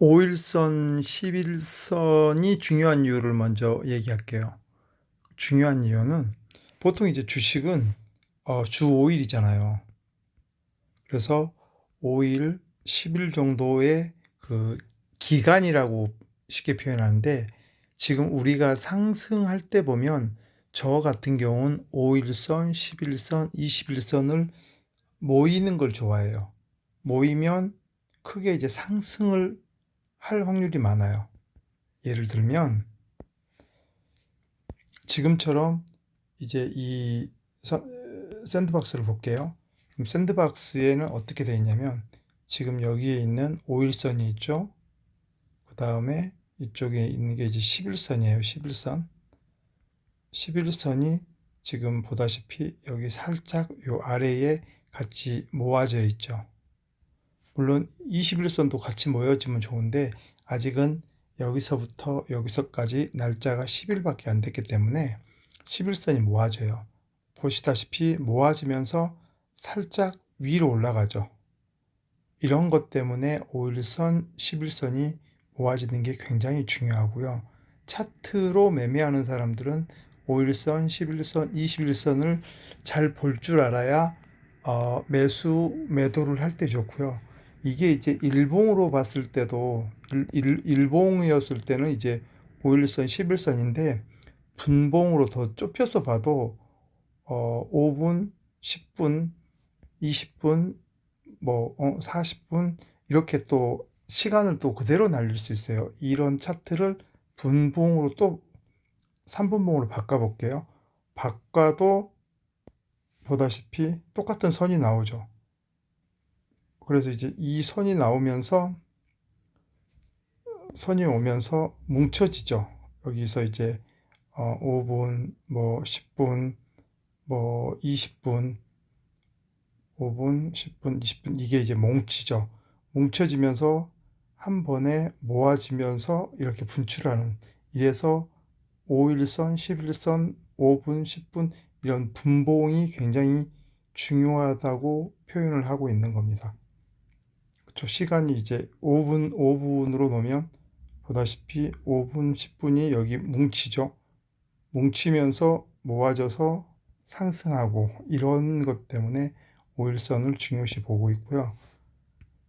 5일선, 11선이 중요한 이유를 먼저 얘기할게요. 중요한 이유는 보통 이제 주식은 어, 주 5일이잖아요. 그래서 5일, 10일 정도의 그 기간이라고 쉽게 표현하는데 지금 우리가 상승할 때 보면 저 같은 경우는 5일선, 11선, 21선을 모이는 걸 좋아해요. 모이면 크게 이제 상승을 할 확률이 많아요. 예를 들면 지금처럼 이제 이 서- 샌드박스를 볼게요. 그럼 샌드박스에는 어떻게 되어 있냐면 지금 여기에 있는 5일선이 있죠. 그 다음에 이쪽에 있는 게 이제 11선이에요. 11선. 11선이 지금 보다시피 여기 살짝 요 아래에 같이 모아져 있죠. 물론 21선도 같이 모여지면 좋은데 아직은 여기서부터 여기서까지 날짜가 10일밖에 안 됐기 때문에 11선이 모아져요. 보시다시피 모아지면서 살짝 위로 올라가죠. 이런 것 때문에 5일선, 11선이 모아지는 게 굉장히 중요하고요. 차트로 매매하는 사람들은 5일선, 11선, 21선을 잘 볼 줄 알아야 어, 매수, 매도를 할 때 좋고요. 이게 이제 일봉으로 봤을 때도 일, 일, 일봉이었을 때는 이제 5일선, 11선인데 분봉으로 더 좁혀서 봐도 어, 5분, 10분, 20분, 뭐 어, 40분 이렇게 또 시간을 또 그대로 날릴 수 있어요. 이런 차트를 분봉으로 또 3분봉으로 바꿔 볼게요. 바꿔도 보다시피 똑같은 선이 나오죠. 그래서 이제 이 선이 나오면서 선이 오면서 뭉쳐지죠. 여기서 이제 어, 5분, 뭐 10분, 뭐 20분, 5분, 10분, 20분 이게 이제 뭉치죠. 뭉쳐지면서 한 번에 모아지면서 이렇게 분출하는 이래서 5일선, 11선, 5분, 10분 이런 분봉이 굉장히 중요하다고 표현을 하고 있는 겁니다. 그쵸? 시간이 이제 5분, 5분으로 놓으면 보다시피 5분, 10분이 여기 뭉치죠. 뭉치면서 모아져서 상승하고 이런 것 때문에 5일선을 중요시 보고 있고요.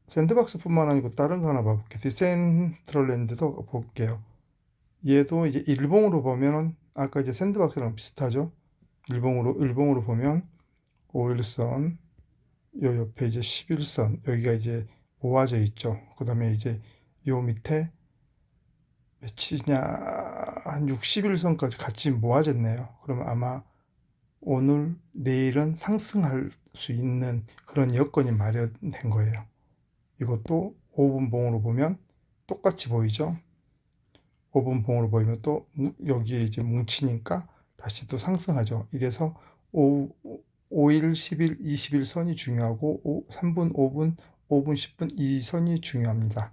샌드박스뿐만 아니고 다른 거 하나 봐볼게요. 센트럴랜드도 볼게요. 얘도 이제 일봉으로 보면은 아까 이제 샌드박스랑 비슷하죠. 일봉으로 일봉으로 보면 5일선 요 옆에 이제 11선 여기가 이제 모아져 있죠. 그 다음에 이제 요 밑에 며칠이냐 한 60일선까지 같이 모아졌네요. 그러면 아마 오늘 내일은 상승할 수 있는 그런 여건이 마련된 거예요. 이것도 5분 봉으로 보면 똑같이 보이죠. 5분 봉으로 보이면 또 여기에 이제 뭉치니까 다시 또 상승하죠. 이래서 5, 5일, 10일, 20일 선이 중요하고 3분, 5분, 5분, 10분 이 선이 중요합니다.